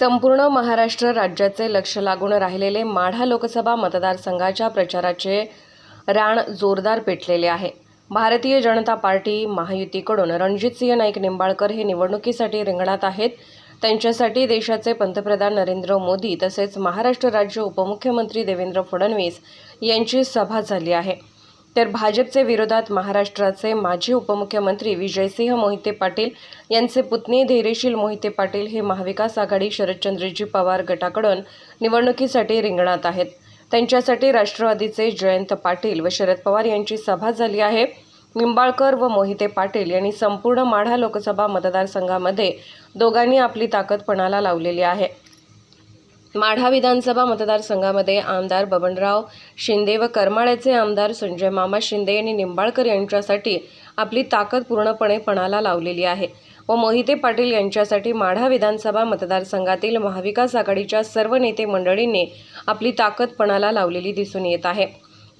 संपूर्ण महाराष्ट्र राज्याचे लक्ष लागून राहिलेले माढा लोकसभा मतदारसंघाच्या प्रचाराचे रान जोरदार पेटलेले आहे. भारतीय जनता पार्टी महायुतीकडून रणजितसिंह नाईक निंबाळकर हे निवडणुकीसाठी रिंगणात आहेत. त्यांच्यासाठी देशाचे पंतप्रधान नरेंद्र मोदी तसेच महाराष्ट्र राज्य उपमुख्यमंत्री देवेंद्र फडणवीस यांची सभा झाली आहे. तर भाजपचे विरोधात महाराष्ट्राचे माजी उपमुख्यमंत्री विजयसिंह मोहिते पाटील यांचे पुतणी धैर्यशील मोहिते पाटील हे महाविकास आघाडी शरदचंद्रजी पवार गटाकडून निवडणुकीसाठी रिंगणात आहेत. त्यांच्यासाठी राष्ट्रवादीचे जयंत पाटील व शरद पवार यांची सभा झाली आहे. निंबाळकर व मोहिते पाटील यांनी संपूर्ण माढा लोकसभा मतदारसंघामध्ये दोघांनी आपली ताकद पणाला लावलेली आहे. माढा विधानसभा मतदारसंघामध्ये आमदार बबनराव शिंदे व करमाळ्याचे आमदार संजय मामा शिंदे यांनी निंबाळकर यांच्यासाठी आपली ताकद पूर्णपणे पणाला लावलेली आहे व मोहिते पाटील यांच्यासाठी माढा विधानसभा मतदारसंघातील महाविकास आघाडीच्या सर्व नेते मंडळींनी आपली ताकद पणाला लावलेली दिसून येत आहे.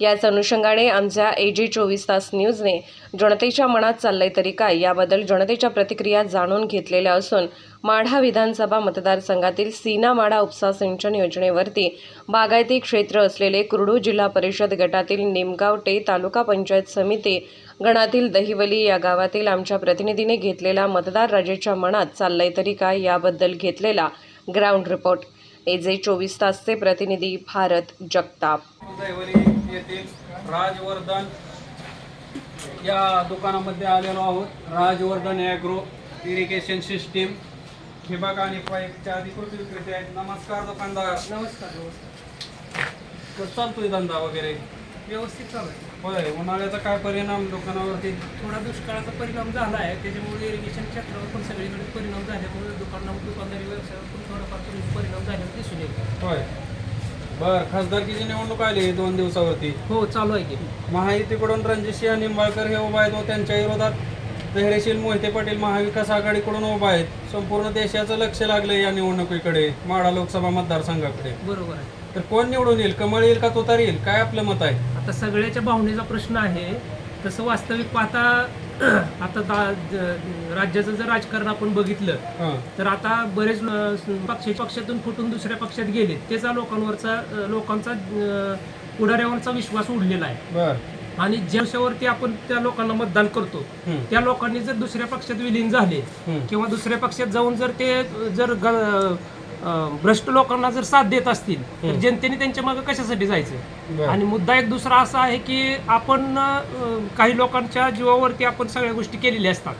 याच अनुषंगाने आमच्या ए जी चोवीस तास न्यूजने जनतेच्या मनात चाललंय तरी काय याबद्दल जनतेच्या प्रतिक्रिया जाणून घेतलेल्या असून माढा विधानसभा मतदारसंघातील सीना माढा उपसा सिंचन योजनेवरती बागायती क्षेत्र असलेले कुरडू जिल्हा परिषद गटातील निमगावटे तालुका पंचायत समिती गणातील दहिवली या गावातील आमच्या प्रतिनिधीने घेतलेला मतदार राजेच्या मनात चाललंय तरी काय याबद्दल घेतलेला ग्राउंड रिपोर्ट. ए जे चोवीस तासचे प्रतिनिधी भारत जगताप. येथील राजवर्धन या दुकानामध्ये आलेलो आहोत. Rajvardhan Agro Irrigation System. ठिबक आणि पाईपच्या अधिकृत विक्रेते आहेत. नमस्कार दुकानदार. नमस्कार नमस्कार. कसं चालतोय धंदा वगैरे? व्यवस्थित चालू आहे. होय उन्हाळ्याचा काय परिणाम दुकानावरती? थोडा दुष्काळाचा परिणाम झाला आहे. त्याच्यामुळे इरिगेशन क्षेत्रावर पण सगळीकडे परिणाम झाल्यामुळे दुकाना दुकानदारी व्यवसायावर पण थोडाफार परि- परिणाम झालेला दिसून येतो होय. बर खासदारकीची निवडणूक आली दोन दिवसावरती. हो चालू आहे की. महायुतीकडून रणजितसिंह निंबाळकर हे उभा आहेत व त्यांच्या विरोधात धैर्यशील मोहिते पाटील महाविकास आघाडीकडून उभा आहेत. संपूर्ण देशाचं लक्ष लागलं या निवडणुकीकडे माढा लोकसभा मतदारसंघाकडे. बरोबर आहे. तर कोण निवडून येईल? कमळ येईल का तुतार येईल? काय आपलं मत आहे? आता सगळ्याच्या भावनेचा प्रश्न आहे. तसं वास्तविक पाहता आता राज्याचं जर राजकारण आपण बघितलं तर आता बरेच पक्ष पक्षातून फुटून दुसऱ्या पक्षात गेले त्याचा लोकांवरचा लोकांचा पुढाऱ्यावरचा विश्वास उडलेला आहे आणि ज्याच्यावरती आपण त्या लोकांना मतदान करतो. त्या लोकांनी जर दुसऱ्या पक्षात विलीन झाले. किंवा दुसऱ्या पक्षात जाऊन जर ते जर भ्रष्ट लोकांना जर साथ देत असतील तर जनतेने त्यांच्या मागे कशासाठी जायचं? आणि मुद्दा एक दुसरा असा आहे की आपण काही लोकांच्या जीवावरती आपण सगळ्या गोष्टी केलेल्या असतात.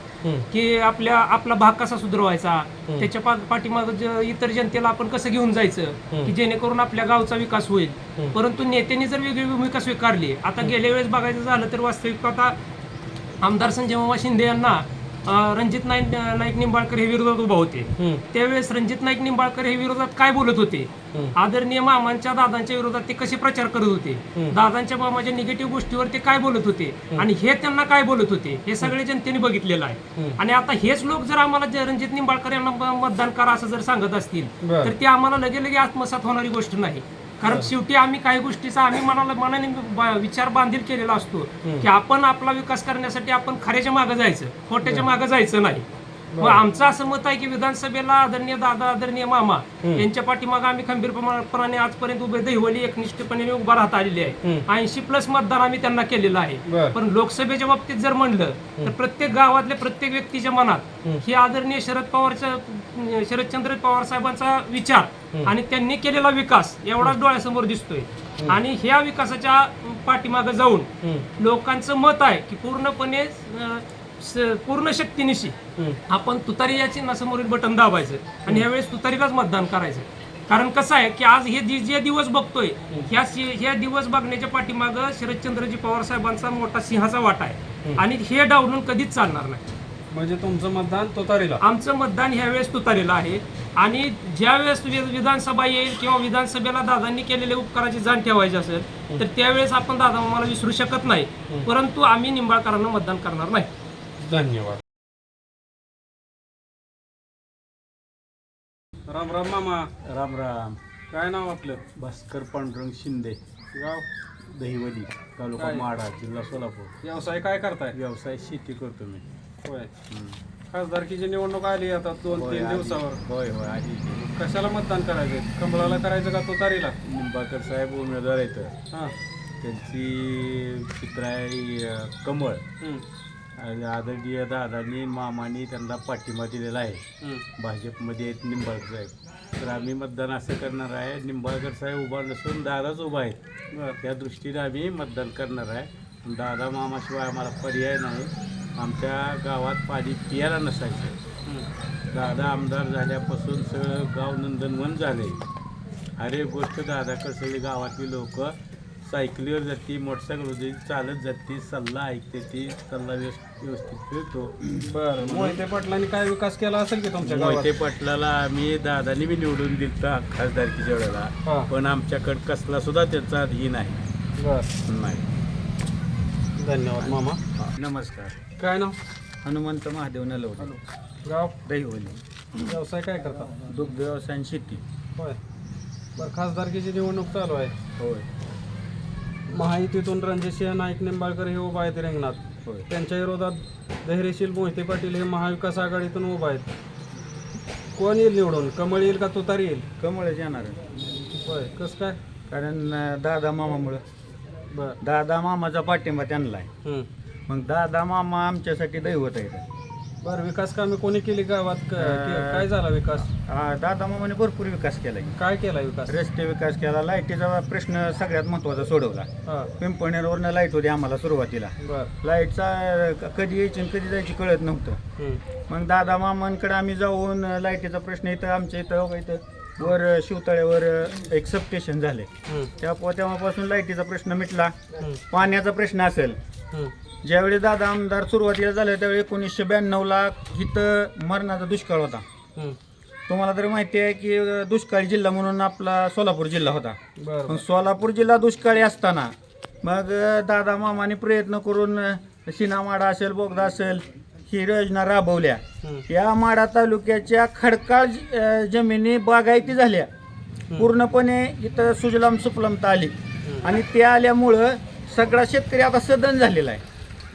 की आपल्या आपला भाग कसा सुधारवायचा? त्याच्या पाठीमागं इतर जनतेला आपण कसं घेऊन जायचं? की जेणेकरून आपल्या गावचा विकास होईल. परंतु नेत्यांनी जर वेगळी भूमिका स्वीकारली आता गेल्या वेळेस बघायचं झालं तर वास्तविक आता आमदार संजय मामा शिंदे यांना रणजित नाईक नाईक निंबाळकर हे विरोधात उभा होते. त्यावेळेस रणजित नाईक निंबाळकर हे विरोधात काय बोलत होते. आदरणीय मामांच्या दादांच्या विरोधात ते कसे प्रचार करत होते? दादांच्या मामाच्या निगेटिव्ह गोष्टीवर ते काय बोलत होते? आणि हे त्यांना काय बोलत होते? हे सगळे जनतेने बघितलेलं आहे. आणि आता हेच लोक जर आम्हाला रणजित निंबाळकर यांना मतदान करा असं जर सांगत असतील. तर ते आम्हाला लगे लगे आत्मसात होणारी गोष्ट नाही. कारण शेवटी आम्ही काही गोष्टीचा आम्ही मनाला मनाने बा- विचार बांधील केलेला असतो की आपण आपला विकास करण्यासाठी आपण खऱ्याच्या मागे जायचं खोट्याच्या मागे जायचं नाही. मग आमचं असं मत आहे की विधानसभेला आदरणीय दादा आदरणीय मामा यांच्या पाठीमागे आम्ही खंबीरपणाने आजपर्यंत उभे दहिवली एकनिष्ठपणे उभा राहत आलेली आहे. ऐंशी प्लस मतदान आम्ही त्यांना केलेलं आहे. बर. पण लोकसभेच्या बाबतीत जर म्हणलं तर प्रत्येक गावातल्या प्रत्येक व्यक्तीच्या मनात ही आदरणीय शरद पवारच्या शरदचंद्र पवार साहेबांचा विचार आणि त्यांनी केलेला विकास एवढाच डोळ्यासमोर दिसतोय. आणि ह्या विकासाच्या पाठीमागे जाऊन लोकांचं मत आहे की पूर्णपणे पूर्ण शक्तीनिशी आपण तुतारी या चिन्हासमोरील बटन दाबायचं आणि यावेळेस तुतारीलाच मतदान करायचं. कारण कसं आहे की आज हे जे दिवस बघतोय ह्या ह्या दिवस बघण्याच्या पाठीमागं शरदचंद्रजी पवार साहेबांचा मोठा सिंहाचा वाटा आहे. आणि हे डावलून कधीच चालणार नाही. म्हणजे तुमचं मतदान तुतारीला. आमचं मतदान ह्यावेळेस तुतारीला आहे. आणि ज्या वेळेस वि- विधानसभा येईल किंवा विधानसभेला दादांनी केलेल्या उपकाराची जाण ठेवायची असेल तर त्यावेळेस आपण दादा मला विसरू शकत नाही. परंतु आम्ही निंबाळकरांना मतदान करणार नाही. धन्यवाद. राम राम मामा. राम राम. काय नाव आपलं? भास्कर पांडुरंग शिंदे. गाव? दहिवली तालुका? माढा जिल्हा सोलापूर. व्यवसाय काय करताय? व्यवसाय शेती करतो मी. होय. खासदारकीची निवडणूक आली आता दोन होय, तीन आधी. दिवसावर. होय होय आधी कशाला मतदान करायचं कमळाला करायचं का तुतारीला? निंबाळकर साहेब उमेदवार आहेत. हां. त्यांची चित्र आहे अं, कमळ. हम्म, आणि आदरणीय दादांनी मामानी त्यांना पाठिंबा दिलेला आहे. हम्म. भाजपमध्ये आहेत निंबाळकर साहेब. तर आम्ही मतदान असं करणार आहे. निंबाळकर साहेब उभा नसून दादाच उभा आहेत. बरं. त्या दृष्टीने आम्ही मतदान करणार आहे. दादा मामाशिवाय आम्हाला पर्याय नाही. आमच्या गावात पाणी पियाला नसायचं. दादा आमदार झाल्यापासून सगळं गाव नंदनवन झाले. एक गोष्ट दादाकडे सगळी गावातली लोक सायकलीवर जाते मोटरसायकल होती चालत जाते सल्ला ऐकते ती सल्ला व्यवस्थित व्यवस्थित फिरतो. बरं मोहिते पाटलांनी काय विकास केला असेल की तुमच्या गावात? मोहिते पाटलाला आम्ही दादानी बी निवडून दिलता खासदारकीच्या वेळेला. हा. पण आमच्याकडं कसला सुद्धा त्याचा ही नाही. बरं. नाही. धन्यवाद मामा. नमस्कार. काय नाव? हनुमंत महादेव नलवडे. गाव? दहिवली व्यवसाय काय करता? दुग्ध व्यवसाय आणि शेती. होय. बरं खासदारकीची निवडणूक चालू आहे. होय. महायुतीतून रणजितसिंह नाईक निंबाळकर हे उभा आहेत रिंगणात. होय. त्यांच्या विरोधात धैर्यशील मोहिते पाटील हे महाविकास आघाडीतून उभा आहेत. कोण येईल निवडून? कमळ येईल का तुतारी येईल? कमळच येणार होय कसं काय? कारण अं, दादा मामामुळं. बरं. दादा मामाचा पाठिंबा त्यांना आहे. हम्म. मग दादा मामा आमच्यासाठी दैवत आहे बरं विकास कामे कोणी केली गावात? क- के- काय झाला विकास? आ, दादा मामाने भरपूर विकास केला काय केला विकास? रस्ते विकास केला लाईटीचा प्रश्न सगळ्यात महत्त्वाचा सोडवला. हा. पिंपणेरवरनं लाइट होती आम्हाला सुरुवातीला. बरं. लाईटचा कधी यायची आणि कधी जायची कळत नव्हतं. हम्म. मग दादा मामांकडे आम्ही जाऊन लाईटीचा प्रश्न इथं आमच्या इथं हो का इथं वर शिवतळ्यावर एक सबस्टेशन झाले. त्या तेव्हापासून लाईटीचा प्रश्न मिटला. पाण्याचा प्रश्न असेल. ज्यावेळी दादा आमदार सुरुवातीला झाले त्यावेळी एकोणीसशे ब्याण्णवला इथं मरणाचा दुष्काळ होता. तुम्हाला तर माहिती आहे की दुष्काळी जिल्हा म्हणून आपला सोलापूर जिल्हा होता मग सोलापूर जिल्हा दुष्काळी असताना मग दादा मामाने प्रयत्न करून शिनामाडा असेल बोगदा असेल योजना राबवल्या. या माडा तालुक्याच्या खडकाळ जमिनी बागायती झाल्या. पूर्णपणे इथं सुजलाम सुफलामता आली आणि ते आल्यामुळं सगळा शेतकरी आता सदन झालेला आहे.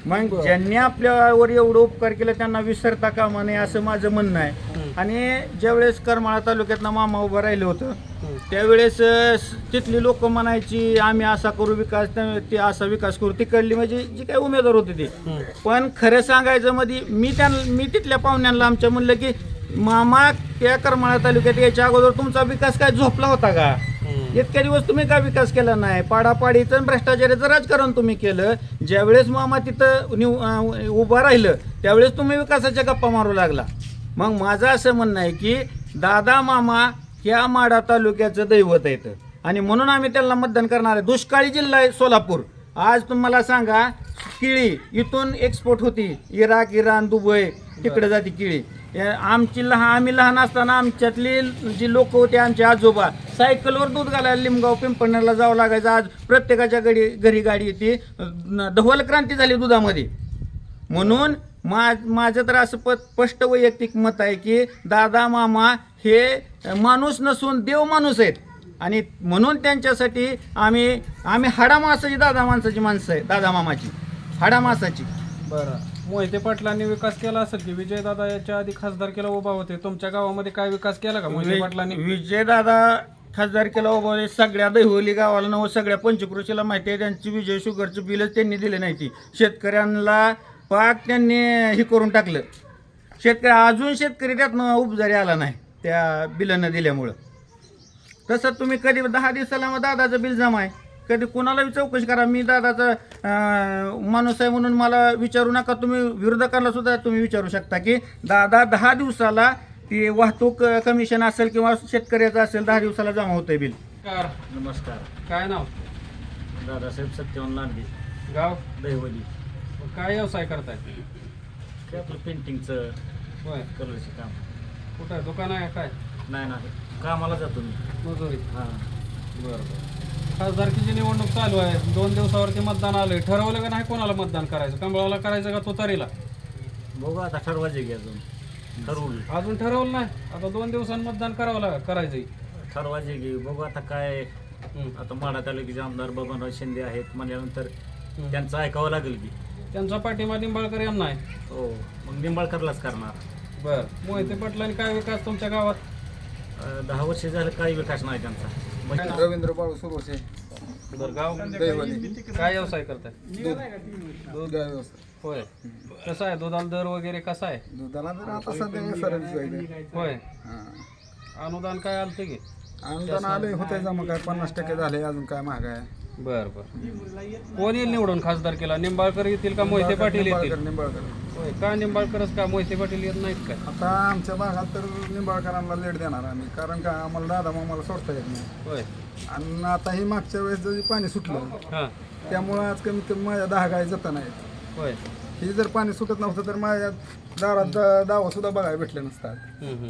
मग ज्यांनी आपल्यावर एवढं उपकार केलं त्यांना विसरता कामा नये असं माझं म्हणणं आहे. आणि ज्यावेळेस करमाळा तालुक्यातनं मामा उभं राहिलं होतं. त्यावेळेस स- तिथली लोक म्हणायची आम्ही असा करू विकास त्या- ते असा विकास करू. तिकडली म्हणजे जी काही उमेदवार होते ते. पण खरं सांगायचं मध्ये मी त्यांना मी तिथल्या पाहुण्यांना आमच्या म्हणलं की मामा त्या करमाळा तालुक्यात यायच्या अगोदर तुमचा विकास काय झोपला होता का. इतक्या दिवस तुम्ही का विकास केला नाही? पाडापाडीचं आणि भ्रष्टाचाराचं राजकारण तुम्ही केलं. ज्यावेळेस मामा तिथं निव अं, उभं राहिलं त्यावेळेस तुम्ही विकासाच्या गप्पा मारू लागला. मग माझं असं म्हणणं आहे की दादा मामा ह्या माडा तालुक्याचं दैवत आहेत आणि म्हणून आम्ही त्यांना मतदान करणार आहे. दुष्काळी जिल्हा आहे सोलापूर. आज तुम्हाला सांगा किळी इथून एक्सपोर्ट होती. इराक इराण दुबई तिकडे जाते किळी. आमची लहान आम्ही लहान असताना आमच्यातली जी लोक होते आमचे आजोबा सायकलवर दूध घालायला लिमगाव पिंपणला जावं लागायचं. आज प्रत्येकाच्या घरी घरी गाडी येते. धवल क्रांती झाली दुधामध्ये. म्हणून मा माझं तर असं प स्पष्ट वैयक्तिक मत आहे की दादा मामा हे माणूस नसून देव माणूस आहेत. आणि म्हणून त्यांच्यासाठी आम्ही आम्ही हाडा माणसाची दादा माणसाची माणसं आहे दादा मामाची. हाडा माणसाची बरं. मोहिते पाटलांनी विकास केला असेल की विजय दादा याच्या आधी खासदारकीला उभा होते? तुमच्या गावामध्ये काय विकास केला का मोहिते पाटलांनी? विजयदादा खासदार केला उभा आहे. सगळ्या दहिवली गावाला नव सगळ्या पंचकृषीला माहिती आहे. त्यांची विजय शुगरचं बिलच त्यांनी दिले नाही ती. शेतकऱ्यांना पाक त्यांनी हे करून टाकलं. शेतकरी अजून शेतकरी त्यातनं उपजारी आला नाही त्या बिलानं दिल्यामुळं. तसं तुम्ही कधी दहा दिवसाला मग दादाचं बिल जमा आहे. कधी कोणाला बी चौकशी करा. मी दादाचा माणूस आहे म्हणून मला विचारू नका. तुम्ही विरोधकांना सुद्धा तुम्ही विचारू शकता की दादा दहा दिवसाला ती वाहतूक कमिशन असेल किंवा शेतकऱ्याचं असेल दहा दिवसाला जमा होतंय बिल. कार नमस्कार. काय नाव? दादासाहेब सत्यवान लांबी गाव? दहिवली. काय व्यवसाय करताय? ते आपलं पेंटिंगचं होय. कलरचे काम. कुठं? आहे? दुकान आहे काय? नाही नाही. कामाला जातो मी. मजुरी. हां. बरं बरं. खासदारकीची निवडणूक चालू आहे. दोन दिवसावरती मतदान आलंय. ठरवलं का नाही कोणाला मतदान करायचं? कमळाला करायचं का तुतारीला? बघू आता ठरवायचे की अजून. ठरवलं अजून ठरवलं नाही? आता दोन दिवसांत मतदान करावं लाग करायचंय. ठरवायचे की बघू आता काय. हम्म. आता माडा तालुक्याचे आमदार बबनराव शिंदे आहेत म्हणल्यानंतर हम्म. त्यांचं ऐकावं लागेल की. त्यांचा पाठिंबा निंबाळकर यांना आहे. हो मग निंबाळकरलाच करणार. बर. मोहिते पाटलांनी काय विकास तुमच्या गावात? दहा वर्ष झालं काही विकास नाही त्यांचा. म्हणजे रवींद्र बाळू सुरोसे बर गाव दैवली काय? व्यवसाय करताय? दूध. दूध? गाय व्यवसाय. होय. कसं आहे? दुधाला दर वगैरे कसा आहे? दुधाला तर आता सध्या सरांची जाईल होय. अनुदान काय आलते की? अनुदान आले होते जमा काय पन्नास टक्के झाले अजून काय महाग आहे. बर बर. कोण येईल निवडून खासदार केला? निंबाळकर येतील का मोहिते पाटील येतील? निंबाळकर निंबाळकर. होय का निंबाळकरच का मोहिते पाटील येत नाहीत काय? आता आमच्या भागात तर निंबाळकरांना लेट देणार आम्ही. कारण का आम्हाला दादा मामाला सोडता येत नाही. होय. आणि आता ही मागच्या वेळेस जरी पाणी सुटलं हां. त्यामुळं आज कमीत कमी माझ्या दहा गाय जता नाहीत होय. ही जर पाणी सुटत नव्हतं तर माझ्या दारात दावा सुद्धा बघायला भेटले नसतात. हम्म, हम्म.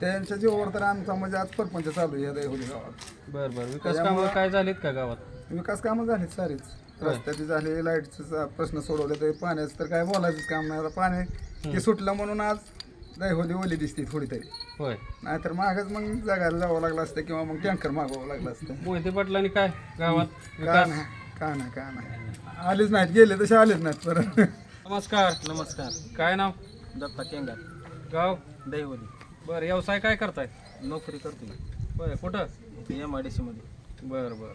त्यांच्या जीवावर तर आमचा म्हणजे आज परपंच चालू आहे या दैवली गावात. बर बर. विकास कामं काय झालीत का गावात? विकास कामं झालीत सारीच. रस्त्याची झाली लाईटचा प्रश्न सोडवले तर पाण्याचं तर काय बोलायचंच काम नाही. आता पाणी ते सुटलं म्हणून आज दैवली ओली दिसते थोडी तरी होय. नाहीतर मागच मग जगायला जावं लागलं असतं किंवा मग टँकर मागवावं लागलं असतं. मोहिते पाटलांनी काय गावात का विकास? नाही का नाही का नाही. आलेच नाहीत गेले तसे आलेच नाहीत परत. नमस्कार. नमस्कार. काय नाव? दत्ता केंगार गाव? दैवली बर व्यवसाय काय करताय? नोकरी करतोय. होय कुठं? एम आय डी सी मध्ये. बर बर.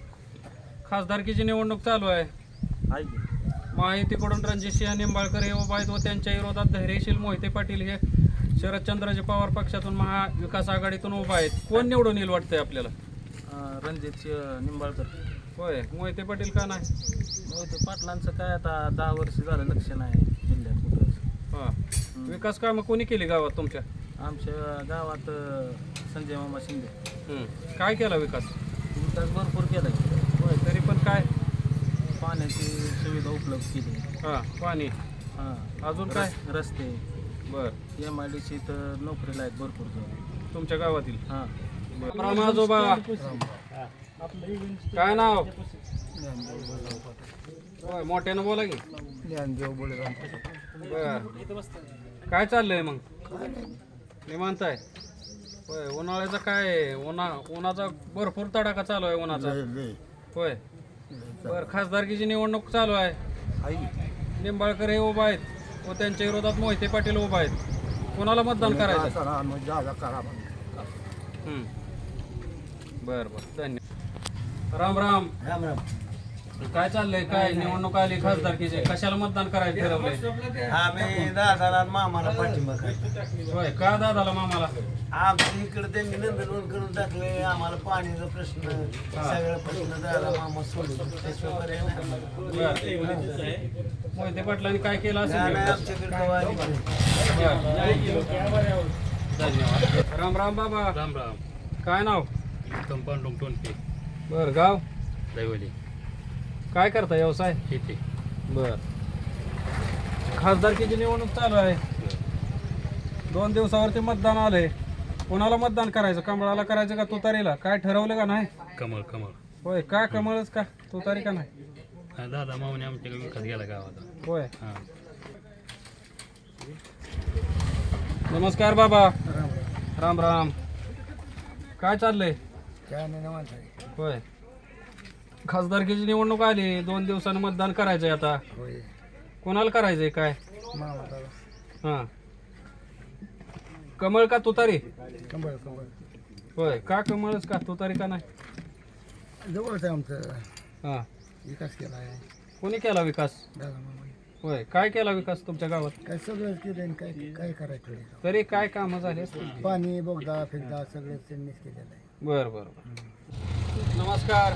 खासदारकीची निवडणूक चालू आहे. आहे की? माहितीकडून रणजितसिंह निंबाळकर हे उभा आहेत व त्यांच्या विरोधात धैर्यशील मोहिते पाटील हे शरदचंद्रजी पवार पक्षातून महाविकास आघाडीतून उभा आहेत. कोण निवडून येईल वाटतंय आपल्याला? अं, रणजित सिंह निंबाळकर. होय. मोहिते पाटील का नाही? मोहिते पाटलांचं काय आता दहा वर्ष झालं लक्ष नाही जिल्ह्यात कुठं हा. विकास कामं कोणी केली गावात तुमच्या? आमच्या गावात अं, संजय मामा शिंदे. काय केला विकास? विकास भरपूर केला आहे. होय तरी पण काय पाण्याची सुविधा उपलब्ध केली. हा पाणी. हां. अजून काय? रस्ते. बर. एम आय डी सी तर नोकरीला आहेत भरपूर जण. तुमच्या गावातील? हां. आजोबा. काय नाव? होय मोठ्यानं बोला की. बर. काय चाललंय मग? निवांत आहे. होय उन्हाळ्याचा काय आहे? उन्हा उन्हाचा भरपूर तडाखा चालू आहे उन्हाचा. होय. बर खासदारकीची निवडणूक चालू आहे. निंबाळकर हे उभा आहेत व त्यांच्या विरोधात मोहिते पाटील उभा आहेत. कोणाला मतदान करायचं? हम्म. बर बर. धन्यवाद राम राम. राम राम. काय चाललंय? काय निवडणूक आली? खासदारकीचे? कशाला मतदान करायचं ठरवलंय? आम्ही दादाला मामाला पाठिंबा करतो होय का दादाला मामाला? आमच्या इकडे त्यांनी नंदनवन करून टाकले आम्हाला पाण्याचा प्रश्न सगळा प्रश्न दादा मामा सोडून त्याशिवाय पर्याय नाही आम्हाला. बर मोहिते पाटलांनी काय केलं असेल नाही? आमच्याकडे. बर. धन्यवाद. राम राम बाबा. राम राम. काय नाव? कंपाऊंड टोनपे बर गाव? दैवली. काय करता व्यवसाय? शेती. बर. खासदारकीची निवडणूक चालू आहे. दोन दिवसावरती मतदान आलंय. कोणाला मतदान करायचं? कमळाला करायचं का तुतारीला? काय ठरवलं का नाही? कमळ कमळ. होय का कमळच का? तुतारी का नाही? हा, दादा मावने आमच्याकडे विकत गेला गावात. होय. हां. नमस्कार बाबा. राम राम. काय चाललंय? होय. खासदारकीची निवडणूक आली दोन दिवसानं मतदान करायचंय आता. कोणाला करायचंय काय? हा. कमळ का तुतारी? होय का कमळच का? तुतारी का नाही? जवळच आहे आमचं. हा. विकास केला आहे. कोणी केला विकास? दादा मामा. होय काय केला विकास तुमच्या गावात? काय सगळं केलं काय काय करायचं तरी काय कामं झाली पाणी बोगदा फिरदा सगळं त्यांनीच केलेलं आहे. बर बर बर. नमस्कार.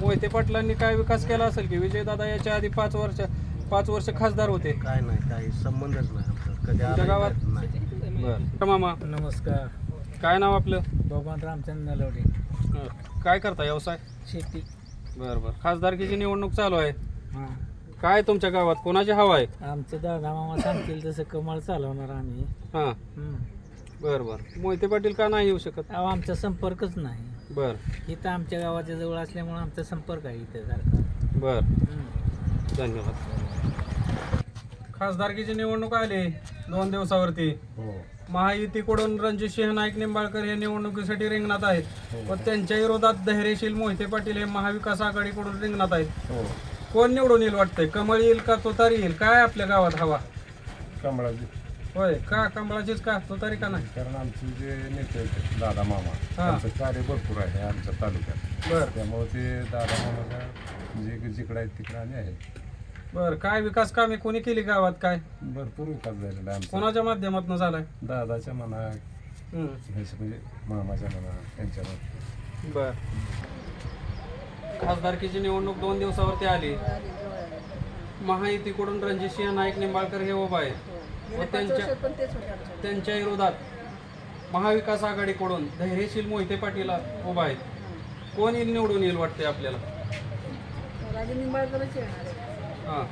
मोहिते पाटलांनी काय विकास केला असेल की विजयदादा याच्या आधी पाच वर्ष पाच वर्ष खासदार होते? काय नाही काही संबंधच नाही आमचा. कधी तुमच्या आलाही गावात? नाही. बर. मामा नमस्कार. काय नाव आपलं? भगवान रामचंद्र नलवडे. हं. काय करता व्यवसाय? शेती. बरं बरं. खासदारकीची निवडणूक चालू आहे. हां. काय तुमच्या गावात? कोणाची हवा आहे? आमचे दादा मामा सांगतील तसं कमळ चालवणार आम्ही. हां. बरं बरं. मोहिते पाटील का नाही येऊ शकत? अहो आमचा संपर्कच नाही. बरं. इथं आमच्या गावाच्या जवळ असल्यामुळे आमचा संपर्क आहे इथे सारखा. बरं. हम्म. धन्यवाद. खासदारकीची निवडणूक आली दोन दिवसावरती. महायुतीकडून रणजित सिंह नाईक निंबाळकर हे निवडणुकीसाठी रिंगणात आहेत. व त्यांच्या विरोधात धैर्यशील मोहिते पाटील हे महाविकास आघाडीकडून रिंगणात आहेत. कोण निवडून येईल वाटतंय? कमळ येईल का तोतारी येईल? काय आपल्या गावात हवा? कमळाची होय का कमळाचीच का? तोतारी का नाही? कारण आमचे जे नेते आहेत दादा मामा हा. त्यांचं कार्य भरपूर आहे आमच्या तालुक्यात. बर. त्यामुळे ते दादा मामाच्या जे जिकडे आहेत तिकडे आले आहे. बर काय विकास कामे कोणी केली गावात काय? भरपूर विकास झालेला आहे आमचा. कोणाच्या माध्यमातून झालाय? दादाच्या मना हम्म. ह्याच्या म्हणजे मामाच्या मना त्यांच्या बर. खासदारकीची निवडणूक दोन दिवसावरती आली. महायुतीकडून रणजितसिंह नाईक निंबाळकर हे उभा आहेत. व त्यांच्या त्यांच्या विरोधात महाविकास आघाडीकडून धैर्यशील मोहिते पाटील उभा आहेत. कोण येईल निवडून येईल वाटते आपल्याला? राजे निंबाळकरच येणार आहे. हां.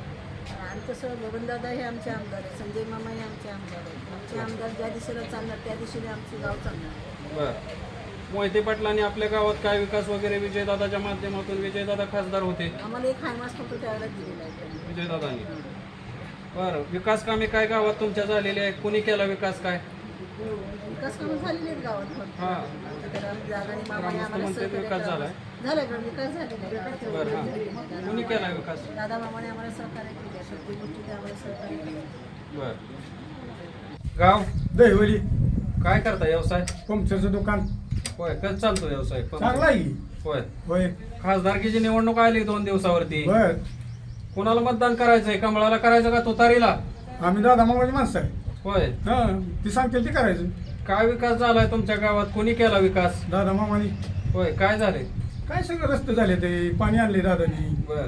आणि कसं बबनदादा हे आमचे आमदार आहे संजय मामा हे आमचे आमदार आहेत. आमचे आमदार ज्या दिशेला चालणार त्या दिशेने आमचे गाव चालणार. बर. मोहिते पाटलांनी आपल्या गावात काय विकास वगैरे विजयदादाच्या माध्यमातून विजयदादा खासदार होते? आम्हाला एक हायमास फक्त त्यावेळेला दिलेला आहे. त्यांनी. विजयदादांनी. बरं. विकास कामे काय गावात तुमच्या झालेले आहेत? कोणी केला विकास काय? विकास कामं झालेले आहेत गावात फक्त हां. तर आम्ही जागाने मामाने ग्रामस्थ आम्हाला म्हणतात सहकार्य विकास करावं. झालाय? झालाय का? विकास झालेला आहे. बरं हां. कोणी केला विकास? दादा मामाने आम्हाला सहकार्य केले. प्रत्येक गोष्टीत आम्हाला सहकार्य केलं. बर. गाव? दहिवली. काय करता व्यवसाय? पंक्चरचं दुकान. होय कसं चालतो व्यवसाय? चांगला आहे. होय. होय. खासदारकीची निवडणूक आली दोन दिवसावरती. बर कोणाला मतदान करायचंय? कमळाला करायचं का तुतारीला? आम्ही दादा माणसं आहे. होय. हा ती सांगतील ते करायचं. काय विकास झालाय तुमच्या गावात? कोणी केला विकास? दादा मामानी. होय काय झाले? काय सगळं रस्ते झाले ते पाणी आणले दादानी. बर.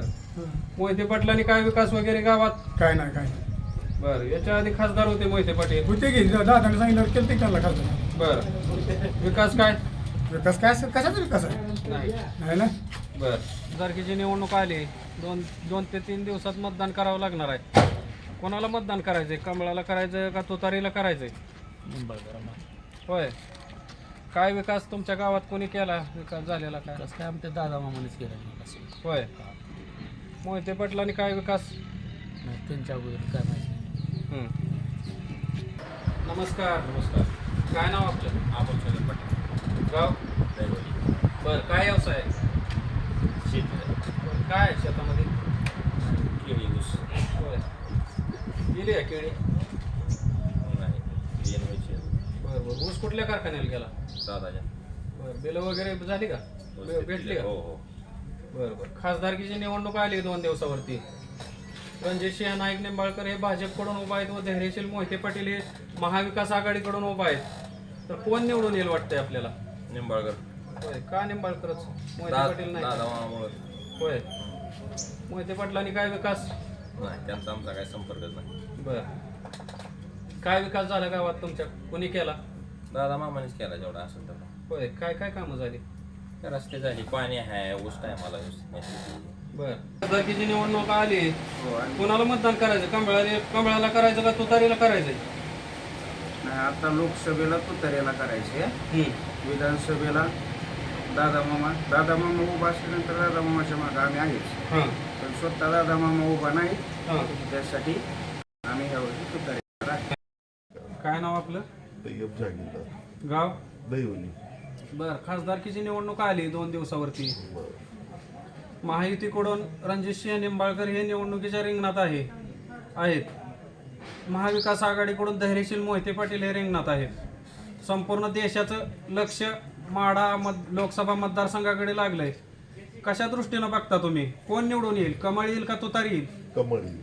मोहिते पाटलांनी काय विकास वगैरे गावात? काय नाही काय नाही. बर याच्या आधी खासदार होते मोहिते पाटील. होते की दादाने सांगितलं केलं ते त्यांना खासदार. बर. विकास काय? विकास काय असेल कशाचा विकास आहे? नाही. नाही ना? बर. खासदारकीची निवडणूक आली दोन दोन ते तीन दिवसात मतदान करावं लागणार आहे. कोणाला मतदान करायचंय? कमळाला करायचं का तुतारीला करायचंय? होय. काय विकास तुमच्या गावात कोणी केला? विकास झालेला काय? कसं काय आमच्या दादा मामानेच केलं. होय. मोहिते पाटलांनी काय विकास? नाही त्यांच्या अगोदर काय माहिती नाही. हं. नमस्कार. नमस्कार. काय नाव आपलं? आपण गाव? बर काय व्यवसाय आहे? काय शेतामध्ये? केळी ऊस गेली आहे केळी? बरं बरं. ऊस कुठल्या कारखान्याला गेला? दादाच्या बरं बिलं वगैरे झाली का? बे- भेटली का? हो बरं बरं. खासदारकीची निवडणूक आली दोन दिवसावरती? रणजित सिंह नाईक निंबाळकर हे भाजपकडून उभा आहेत व धैर्यशील मोहिते पाटील हे महाविकास आघाडीकडून उभा आहेत. तर कोण निवडून येईल वाटतंय आपल्याला? निंबाळकर. होय का निंबाळकरच? मोहिते पाटील नाही दादा मामामुळे होय. मोहिते पाटलांनी काय विकास? नाही त्यांचा आमचा काही संपर्कच नाही. बर. काय विकास झाला गावात तुमच्या? कोणी केला? दादा मामानेच केला जेवढा असेल तेवढा. होय काय काय कामं झाली? रस्ते झाली पाणी आहे ऊस टायमाला बर. खासदारकीची निवडणूक आली. कोणाला मतदान करायचं? कमळाला कमळाला करायचं का तुतारीला करायचंय? नाही आता लोकसभेला तुतार्याला करायचे हं. विधानसभेला दादा मामा दादा मामा उभा असल्यानंतर दादा मामाच्या मागं आम्ही आहेच. हां. पण स्वतः दादा मामा उभा नाही. हां. त्यासाठी आम्ही ह्यावर्षी तुतार्याला काय नाव आपलं? तय्यब जागीरदार. गाव? दहिवली. बर खासदारकीची निवडणूक आली दोन दिवसावरती. महायुतीकडून रणजितसिंह निंबाळकर हे निवडणुकीच्या रिंगणात आहे आहेत. महाविकास आघाडीकडून धैर्यशील मोहिते पाटील हे रिंगणात आहेत. संपूर्ण देशाचं लक्ष माडा मत लोकसभा मतदारसंघाकडे लागलंय. कशा दृष्टीनं बघता तुम्ही? कोण निवडून येईल? कमळ येईल का तुतारी येईल? कमळी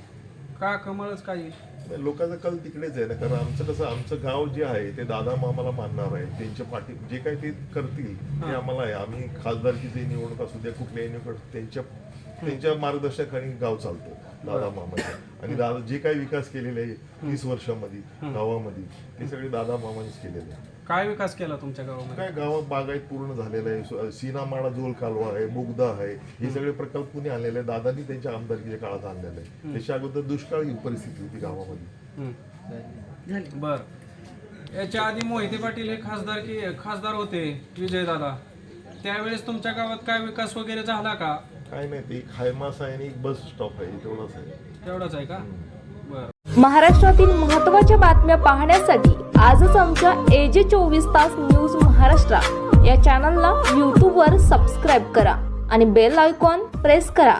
का कमळच काय येईल? लोकांचा कल तिकडेच आहे ना कारण आमचं कसं आमचं गाव जे आहे ते दादा मामाला मानणार आहे. त्यांच्या पाठी जे काही ते करतील ते आम्हाला आहे. आम्ही खासदारकीची निवडणूक असू द्या कुठल्याही निवडणूक त्यांच्या त्यांच्या मार्गदर्शनाखाली गाव चालतं. दादा मामाच्या आणि दादा जे काही विकास केलेले आहे तीस वर्षामध्ये गावामध्ये ते सगळे दादा मामानेच केलेले आहे. काय विकास केला तुमच्या गावामध्ये? काय गावात बागायत पूर्ण झालेलं आहे. सु- सीनामाळा जोल कालवा आहे बोगदा आहे हे सगळे प्रकल्प कुणी आणलेले आहे दादांनी त्यांच्या आमदारकीच्या काळात आणलेले आहे त्याच्या अगोदर दुष्काळी परिस्थिती होती गावामध्ये. बर. याच्या आधी मोहिते पाटील हे खासदार की खासदार होते विजयदादा. त्यावेळेस तुमच्या गावात काय विकास वगैरे झाला का? काय नाही ते खायमास आहे आणि एक बस स्टॉप आहे तेवढाच आहे. तेवढाच आहे का? बर. महाराष्ट्रातील महत्त्वाच्या बातम्या पाहण्यासाठी आजच आमच्या एजे चोवीस तास न्यूज महाराष्ट्र या चॅनलला यूट्यूबवर सबस्क्राईब करा आणि बेल आयकॉन प्रेस करा.